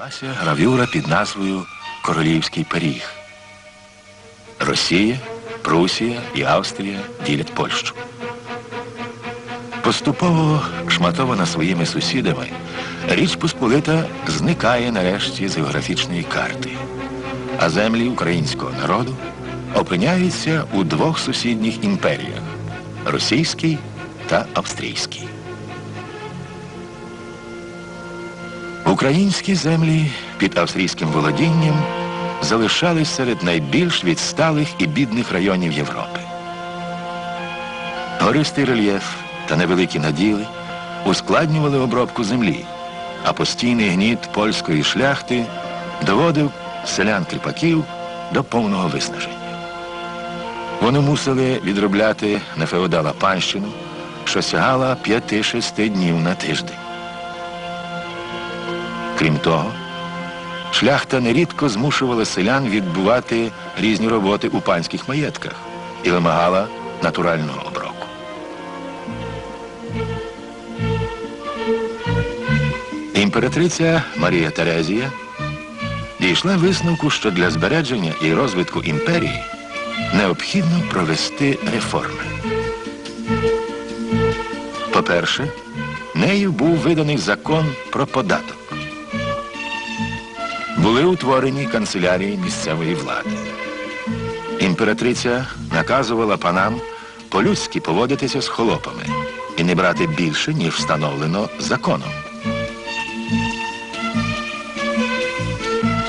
Лася гравюра під назвою Королівський пиріг. Росія, Прусія і Австрія ділять Польщу. Поступово шматована своїми сусідами, Річ Посполита зникає нарешті з географічної карти, а землі українського народу опиняються у двох сусідніх імперіях російській та австрійській. Українські землі під австрійським володінням залишались серед найбільш відсталих і бідних районів Європи. Гористий рельєф та невеликі наділи ускладнювали обробку землі, а постійний гніт польської шляхти доводив селян-кріпаків до повного виснаження. Вони мусили відробляти на феодала панщину, що сягала 5-6 днів на тиждень. Крім того, шляхта нерідко змушувала селян відбувати різні роботи у панських маєтках і вимагала натурального оброку. Імператриця Марія Терезія дійшла висновку, що для збереження і розвитку імперії необхідно провести реформи. По-перше, нею був виданий закон про податок. Були утворені канцелярії місцевої влади. Імператриця наказувала панам по-людськи поводитися з холопами і не брати більше, ніж встановлено законом.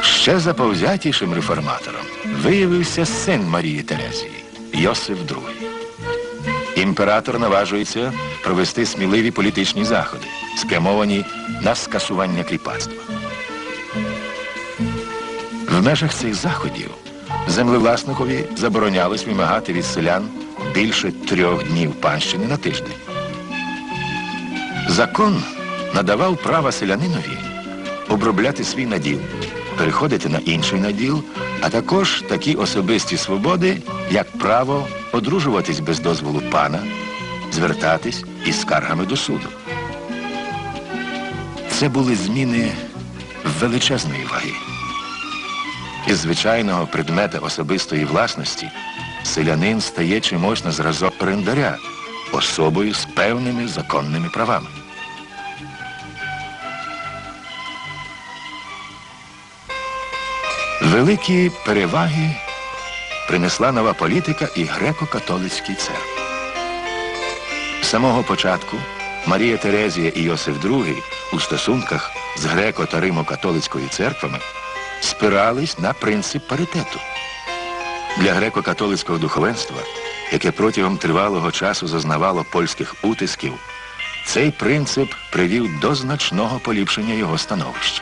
Ще заповзятішим реформатором виявився син Марії Терезії Йосиф II. Імператор наважується провести сміливі політичні заходи, спрямовані на скасування кріпацтва. В межах цих заходів землевласникові заборонялось вимагати від селян більше трьох днів панщини на тиждень. Закон надавав право селянинові обробляти свій наділ, переходити на інший наділ, а також такі особисті свободи, як право одружуватись без дозволу пана, звертатись із скаргами до суду. Це були зміни величезної ваги. Із звичайного предмета особистої власності селянин стає чимось на зразок орендаря, особою з певними законними правами. Великі переваги принесла нова політика і греко-католицький церкв. З самого початку Марія Терезія і Йосиф II у стосунках з греко- та римо-католицькою церквами спирались на принцип паритету. Для греко-католицького духовенства, яке протягом тривалого часу зазнавало польських утисків, цей принцип привів до значного поліпшення його становища.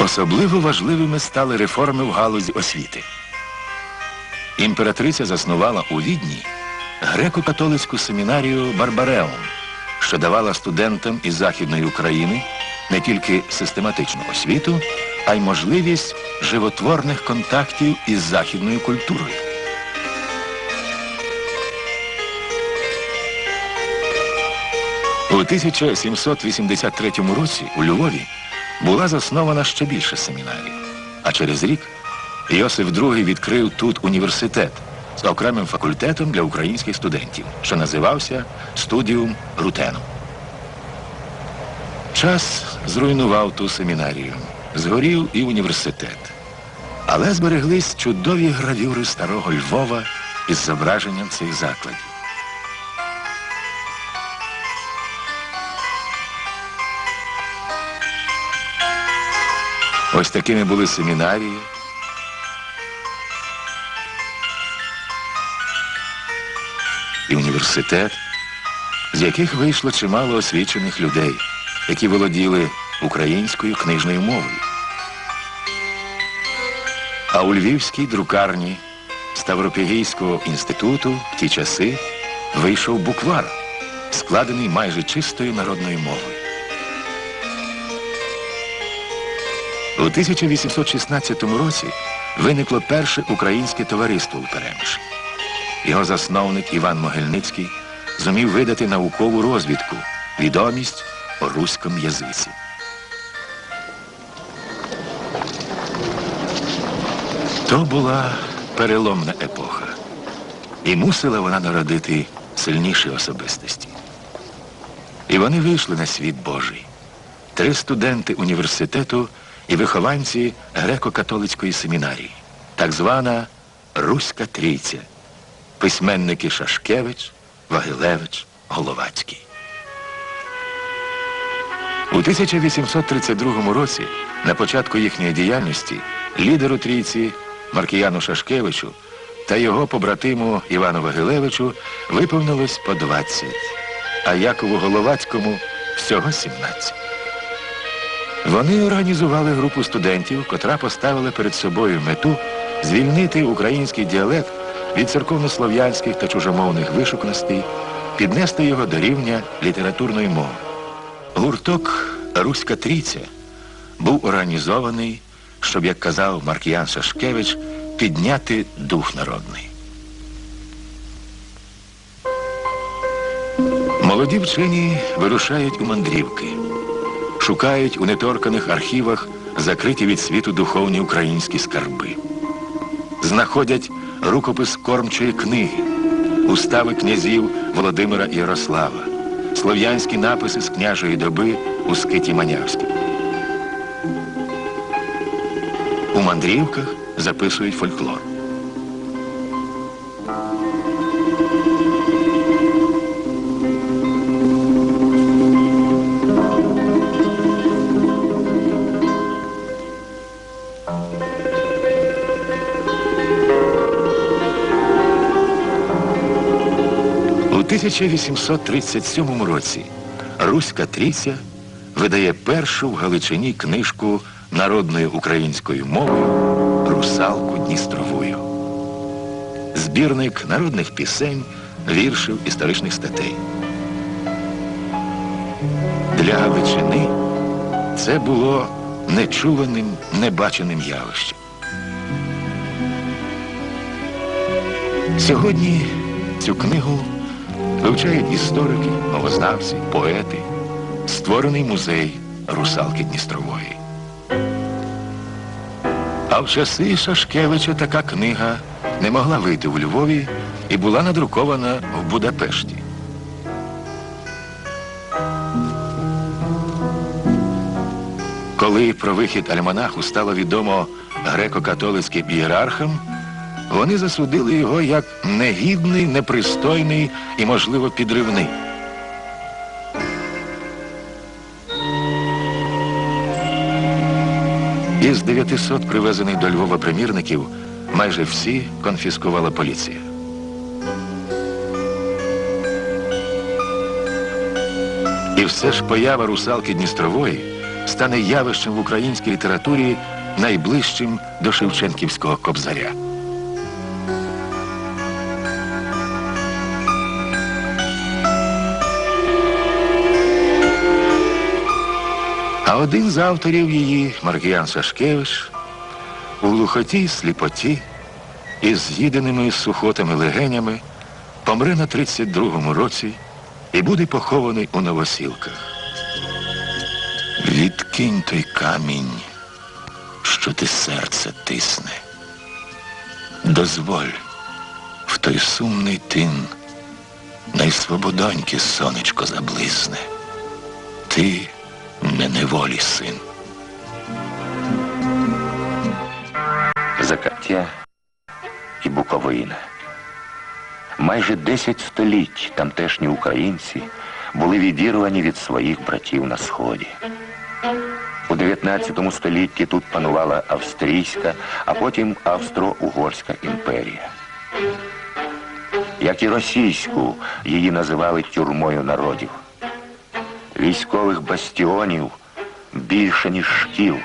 Особливо важливими стали реформи в галузі освіти. Імператриця заснувала у Відні греко-католицьку семінарію Барбареум, що давала студентам із Західної України не тільки систематичну освіту, а й можливість животворних контактів із західною культурою. У 1783 році у Львові була заснована ще більше семінарій. А через рік Йосиф II відкрив тут університет з окремим факультетом для українських студентів, що називався Студіум Рутену. Час зруйнував ту семінарію, згорів і університет. Але збереглись чудові гравюри старого Львова із зображенням цих закладів. Ось такими були семінарії. Університет, з яких вийшло чимало освічених людей, які володіли українською книжною мовою. А у Львівській друкарні Ставропігійського інституту в ті часи вийшов буквар, складений майже чистою народною мовою. У 1816 році виникло перше українське товариство у Перемиші. Його засновник Іван Могильницький зумів видати наукову розвідку відомість у руському язиці. То була переломна епоха, і мусила вона народити сильніші особистості. І вони вийшли на світ Божий. Три студенти університету і вихованці греко-католицької семінарії, так звана Руська Трійця, письменники Шашкевич, Вагилевич, Головацький. У 1832 році, на початку їхньої діяльності, лідеру трійці Маркіяну Шашкевичу та його побратиму Івану Вагилевичу виповнилось по 20, а Якову Головацькому всього 17. Вони організували групу студентів, котра поставила перед собою мету звільнити український діалект від церковнослов'янських та чужомовних вишукностей, піднести його до рівня літературної мови. Гурток Руська Трійця був організований, щоб, як казав Маркіян Шашкевич, підняти дух народний. Молоді вчені вирушають у мандрівки, шукають у неторканих архівах закриті від світу духовні українські скарби. Знаходять рукопис кормчої книги, устави князів Володимира Ярослава, слов'янські написи з княжої доби у скиті Манявській. У мандрівках записують фольклор. 1837 році Руська Трійця видає першу в Галичині книжку народною українською мовою Русалку Дністровою. Збірник народних пісень, віршів, історичних статей. Для Галичини це було нечуваним, небаченим явищем. Сьогодні цю книгу вивчають історики, мовознавці, поети, створений музей русалки Дністрової. А в часи Шашкевича така книга не могла вийти у Львові і була надрукована в Будапешті. Коли про вихід альманаху стало відомо греко-католицьким ієрархам, вони засудили його як негідний, непристойний і, можливо, підривний. Із 900 привезених до Львова примірників майже всі конфіскувала поліція. І все ж поява русалки Дністрової стане явищем в українській літературі найближчим до Шевченківського кобзаря. Один з авторів її, Маркіян Сашкевич, у глухоті сліпоті із з'їденими сухотами легенями помре на 32-му році і буде похований у новосілках. Відкинь той камінь, що ти серце тисне. Дозволь в той сумний тин найсвободоньки сонечко заблисне. Ти не неволі син. Закаття і Буковина. Майже 10 століть тамтешні українці були відірвані від своїх братів на сході. У 19 столітті тут панувала Австрійська, а потім Австро-Угорська імперія. Як і російську, її називали тюрмою народів. Військових бастіонів більше, ніж шкіл.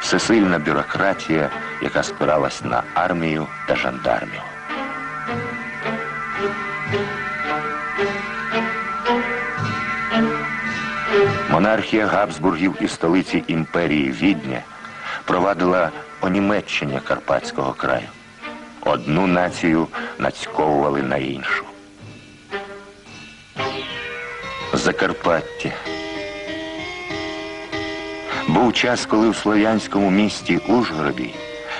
Всесильна бюрократія, яка спиралась на армію та жандармів. Монархія Габсбургів і столиці імперії Відня провадила онімеччення Карпатського краю. Одну націю нацьковували на іншу. Закарпаття. Був час, коли в слов'янському місті Ужгороді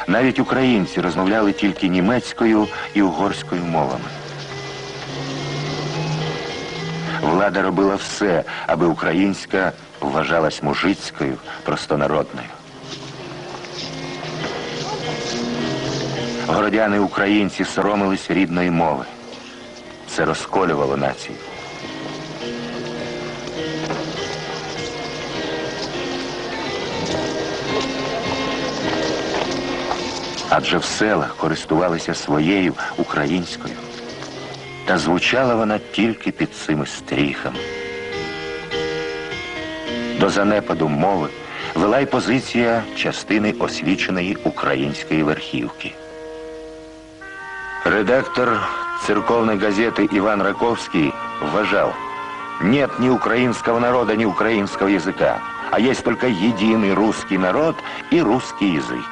навіть українці розмовляли тільки німецькою і угорською мовами. Влада робила все, аби українська вважалась мужицькою, простонародною. Городяни українці соромились рідної мови. Це розколювало націю. Адже в селах користувалися своєю українською. Та звучала вона тільки під цими стріхами. До занепаду мови вела й позиція частини освіченої української верхівки. Редактор церковной газеты Иван Раковский вважал, нет ни украинского народа, ни украинского языка, а есть только единый русский народ и русский язык.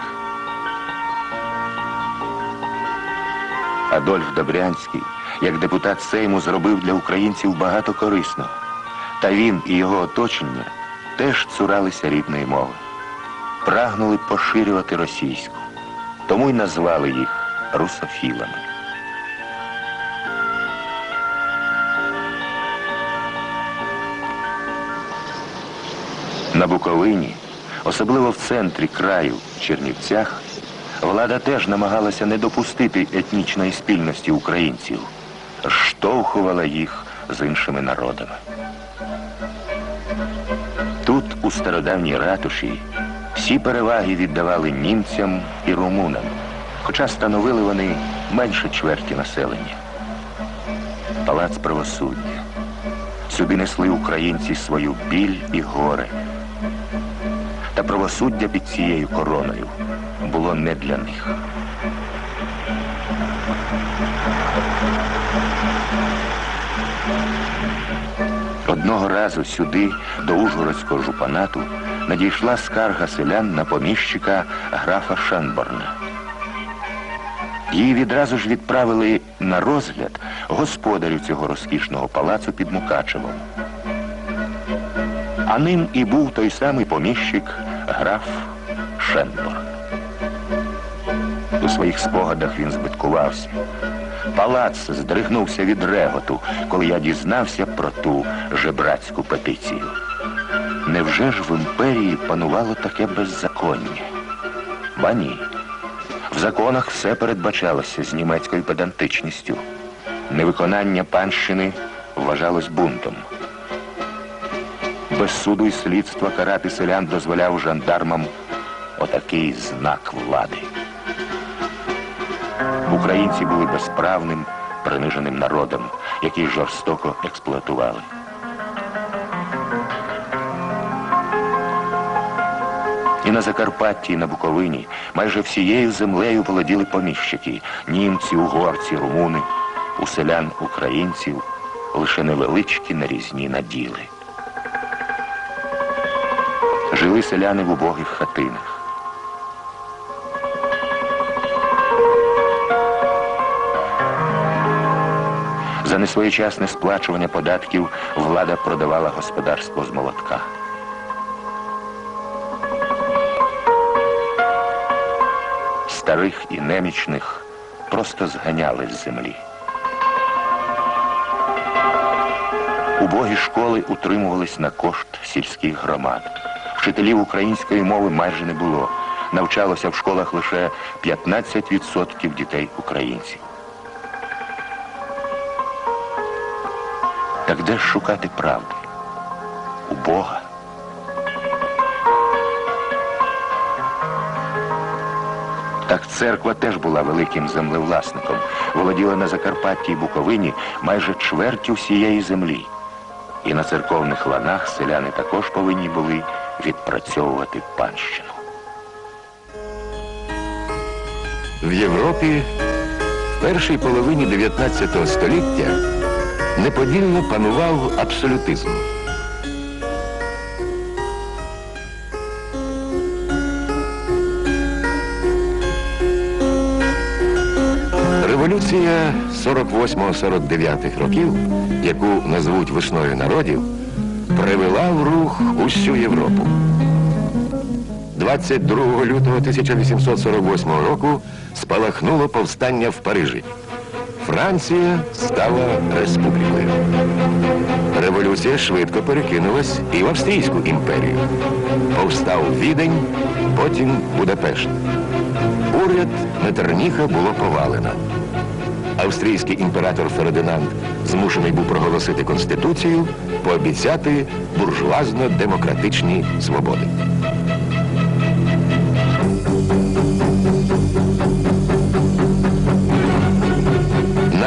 Адольф Добрянський, як депутат Сейму, зробив для українців багато корисного. Та він і його оточення теж цуралися рідної мови. Прагнули поширювати російську, тому й назвали їх русофілами. На Буковині, особливо в центрі краю Чернівцях, влада теж намагалася не допустити етнічної спільності українців, штовхувала їх з іншими народами. Тут, у стародавній ратуші, всі переваги віддавали німцям і румунам, хоча становили вони менше чверті населення. Палац правосуддя. Сюди несли українці свою біль і горе. Та правосуддя під цією короною було не для них. Одного разу сюди, до Ужгородського жупанату, надійшла скарга селян на поміщика графа Шенборна. Її відразу ж відправили на розгляд господарю цього розкішного палацу під Мукачевом. А ним і був той самий поміщик граф Шенборн. У своїх спогадах він збиткувався. Палац здригнувся від реготу, коли я дізнався про ту жебрацьку петицію. Невже ж в імперії панувало таке беззаконня? Ба ні. В законах все передбачалося з німецькою педантичністю. Невиконання панщини вважалось бунтом. Без суду і слідства карати селян дозволяв жандармам отакий знак влади. Українці були безправним, приниженим народом, який жорстоко експлуатували. І на Закарпатті, і на Буковині майже всією землею володіли поміщики німці, угорці, румуни, у селян українців лише невеличкі нарізні наділи. Жили селяни в убогих хатинах. За несвоєчасне сплачування податків влада продавала господарство з молотка. Старих і немічних просто зганяли з землі. Убогі школи утримувались на кошт сільських громад. Вчителів української мови майже не було. Навчалося в школах лише 15% дітей українців. Так де ж шукати правди? У Бога. Так церква теж була великим землевласником, володіла на Закарпатті і Буковині майже чвертю всієї землі. І на церковних ланах селяни також повинні були відпрацьовувати панщину. В Європі в першій половині 19 століття неподільно панував абсолютизм. Революція 48-49 років, яку назвуть весною народів, привела в рух усю Європу. 22 лютого 1848 року спалахнуло повстання в Парижі. Франція стала республікою. Революція швидко перекинулась і в Австрійську імперію. Повстав Відень, потім Будапешт. Уряд Метерніха було повалено. Австрійський імператор Фердинанд змушений був проголосити конституцію, пообіцяти буржуазно-демократичні свободи.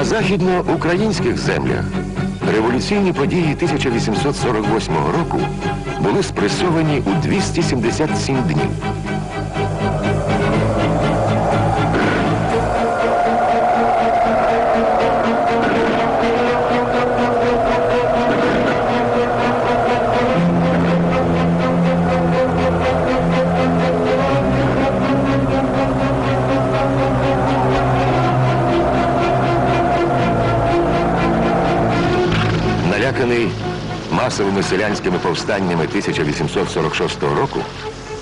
Західноукраїнських землях революційні події 1848 року були спресовані у 277 днів. Масовими селянськими повстаннями 1846 року,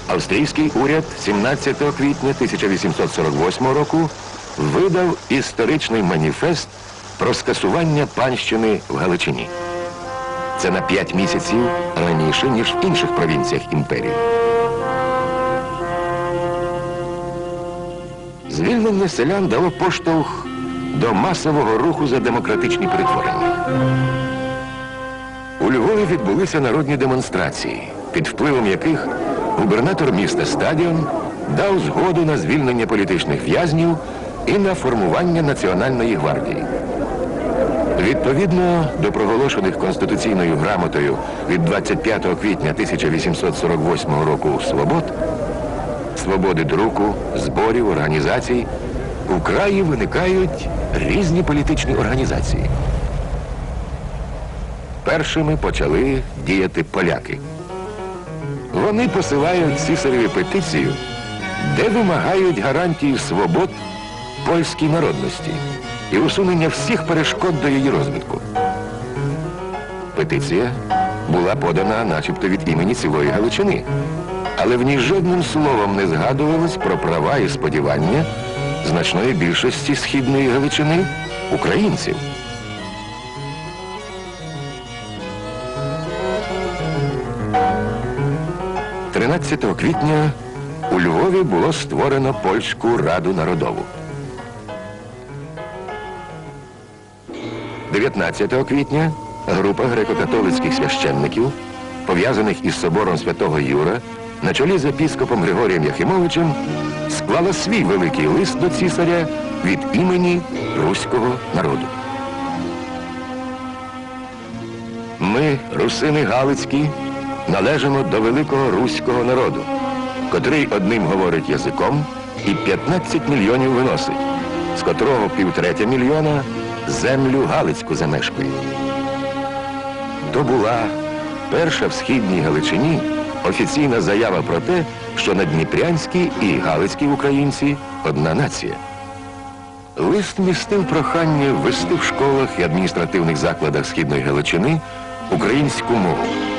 австрійський уряд 17 квітня 1848 року видав історичний маніфест про скасування панщини в Галичині. Це на 5 місяців раніше, ніж в інших провінціях імперії. Звільнення селян дало поштовх до масового руху за демократичні перетворення. Відбулися народні демонстрації, під впливом яких губернатор міста Стадіон дав згоду на звільнення політичних в'язнів і на формування Національної гвардії. Відповідно до проголошених Конституційною грамотою від 25 квітня 1848 року свобод, свободи друку, зборів, організацій, у краї виникають різні політичні організації. Першими почали діяти поляки. Вони посилають цісареві петицію, де вимагають гарантії свобод польській народності і усунення всіх перешкод до її розвитку. Петиція була подана начебто від імені цілої Галичини, але в ній жодним словом не згадувалось про права і сподівання значної більшості східної Галичини українців. 13 квітня у Львові було створено Польську Раду Народову. 19 квітня група греко-католицьких священників, пов'язаних із собором святого Юра, на чолі з епіскопом Григорієм Яхимовичем, склала свій великий лист до цісаря від імені руського народу. Ми, русини Галицькі, належимо до великого руського народу, котрий одним говорить язиком і 15 мільйонів виносить, з котрого півтретя мільйона землю Галицьку замешкує. То була перша в східній Галичині офіційна заява про те, що надніпрянські і галицькі українці одна нація. Лист містив прохання ввести в школах і адміністративних закладах Східної Галичини українську мову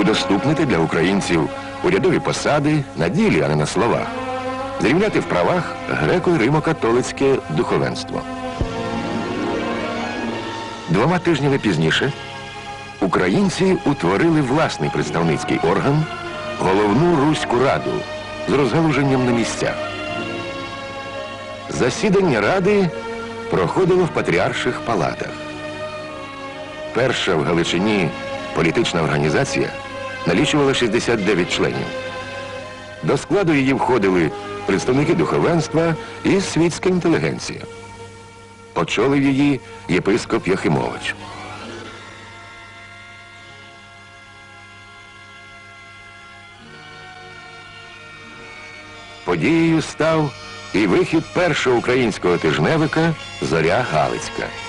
удоступнити для українців урядові посади на ділі, а не на словах, зрівняти в правах греко- і римо-католицьке духовенство. Двома тижнями пізніше українці утворили власний представницький орган головну Руську Раду з розгалуженням на місцях. Засідання ради проходило в патріарших палатах. Перша в Галичині політична організація налічувала 69 членів. До складу її входили представники духовенства і світська інтелігенція. Очолив її єпископ Яхимович. Подією став і вихід першого українського тижневика Зоря Галицька.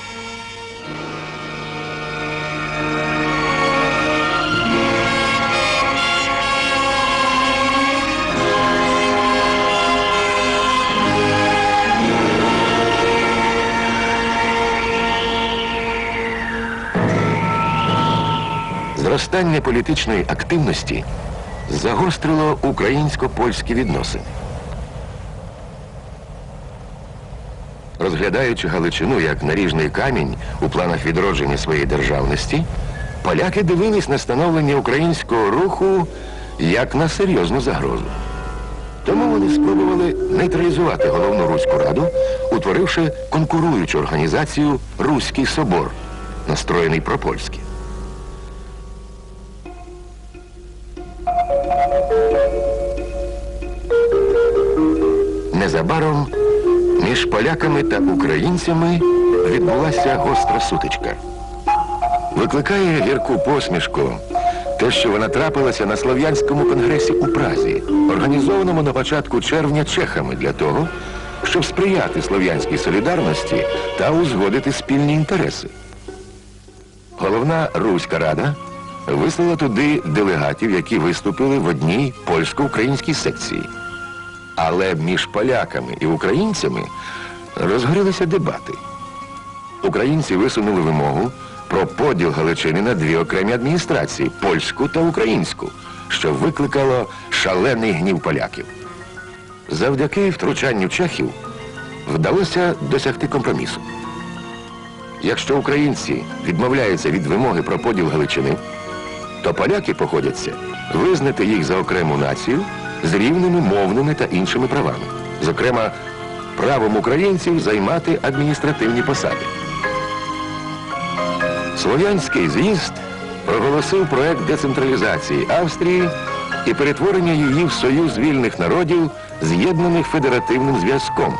Зростання політичної активності загострило українсько-польські відносини. Розглядаючи Галичину як наріжний камінь у планах відродження своєї державності, поляки дивились на становлення українського руху як на серйозну загрозу. Тому вони спробували нейтралізувати головну Руську Раду, утворивши конкуруючу організацію Руський Собор, настроєний пропольськи. Поляками та українцями відбулася гостра сутичка. Викликає гірку посмішку те, що вона трапилася на Слов'янському конгресі у Празі, організованому на початку червня чехами для того, щоб сприяти слов'янській солідарності та узгодити спільні інтереси. Головна Руська Рада вислала туди делегатів, які виступили в одній польсько-українській секції. Але між поляками і українцями розгорілися дебати. Українці висунули вимогу про поділ Галичини на дві окремі адміністрації польську та українську, що викликало шалений гнів поляків. Завдяки втручанню чехів вдалося досягти компромісу. Якщо українці відмовляються від вимоги про поділ Галичини, то поляки походяться визнати їх за окрему націю з рівними мовними та іншими правами, зокрема, правом українців займати адміністративні посади. Слов'янський з'їзд проголосив проект децентралізації Австрії і перетворення її в союз вільних народів, з'єднаних федеративним зв'язком.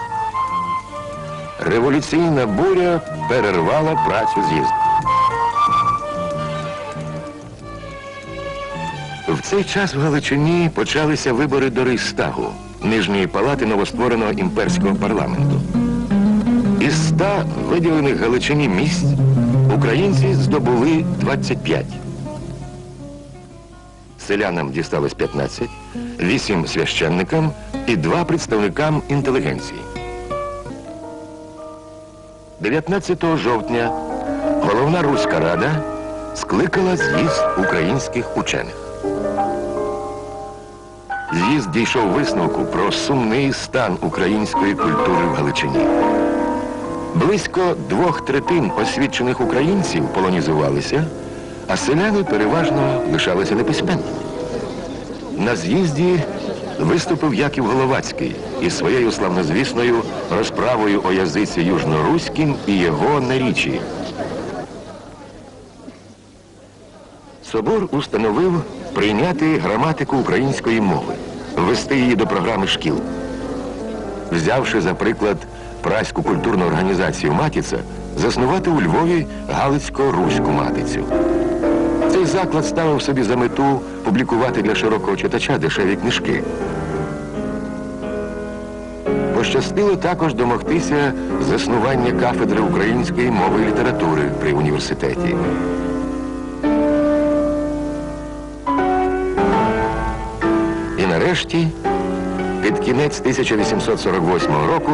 Революційна буря перервала працю з'їзду. В цей час в Галичині почалися вибори до Рейхстагу, нижньої палати новоствореного імперського парламенту. Із ста виділених Галичині місць українці здобули 25. Селянам дісталось 15, 8 священникам і 2 представникам інтелігенції. 19 жовтня головна Руська Рада скликала з'їзд українських учених. З'їзд дійшов висновку про сумний стан української культури в Галичині. Близько двох третин освічених українців полонізувалися, а селяни переважно лишалися неписьменними. На з'їзді виступив Яків Головацький із своєю славнозвісною розправою о язиці южноруським і його нарічі. Собор установив прийняти граматику української мови, ввести її до програми шкіл. Взявши за приклад праську культурну організацію Матіця, заснувати у Львові Галицько-Руську матицю. Цей заклад ставив собі за мету публікувати для широкого читача дешеві книжки. Пощастило також домогтися заснування кафедри української мови і літератури при університеті. І нарешті, під кінець 1848 року,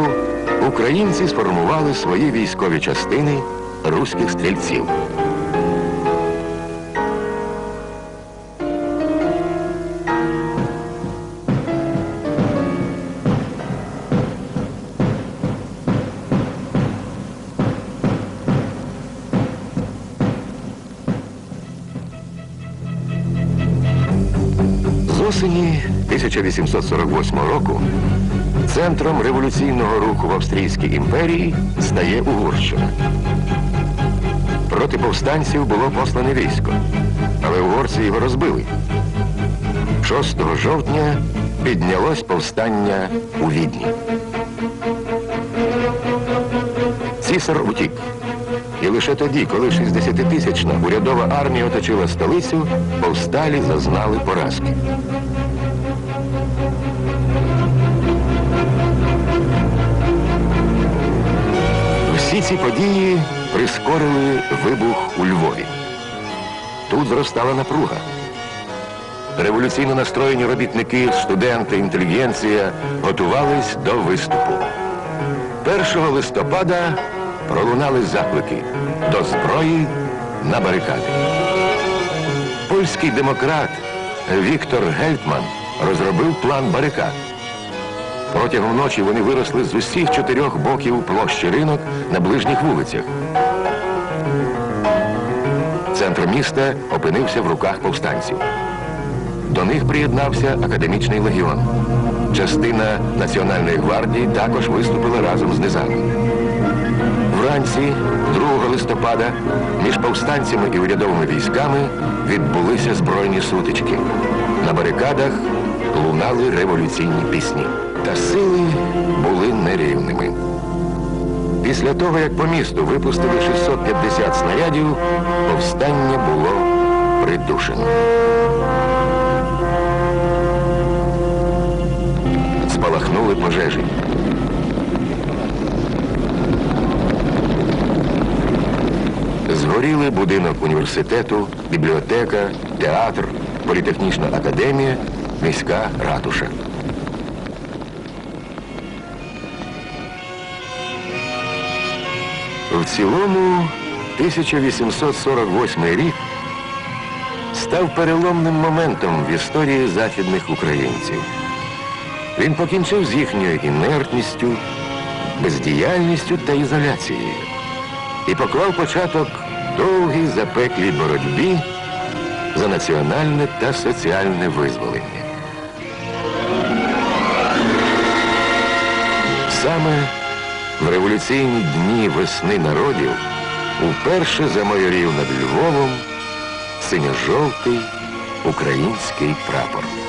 українці сформували свої військові частини руських стрільців. 1848 року центром революційного руху в Австрійській імперії стає Угорщина. Проти повстанців було послане військо, але угорці його розбили. 6 жовтня піднялось повстання у Відні. Цісар утік. І лише тоді, коли 60-тисячна урядова армія оточила столицю, повсталі зазнали поразки. Всі ці події прискорили вибух у Львові. Тут зростала напруга. Революційно настроєні робітники, студенти, інтелігенція готувались до виступу. 1 листопада пролунали заклики до зброї на барикади. польський демократ Віктор Гельтман розробив план барикад. Протягом ночі вони виросли з усіх чотирьох боків площі ринок на ближніх вулицях. Центр міста опинився в руках повстанців. До них приєднався академічний легіон. Частина Національної гвардії також виступила разом з низами. Вранці, 2 листопада, між повстанцями і урядовими військами відбулися збройні сутички. На барикадах лунали революційні пісні. Та сили були нерівними. Після того, як по місту випустили 650 снарядів, повстання було придушено. Спалахнули пожежі. Згоріли будинок університету, бібліотека, театр, політехнічна академія, міська ратуша. В цілому 1848 рік став переломним моментом в історії західних українців. Він покінчив з їхньою інертністю, бездіяльністю та ізоляцією і поклав початок довгій запеклій боротьбі за національне та соціальне визволення. Саме в революційні дні весни народів уперше замайорів над Львовом синьо-жовтий український прапор.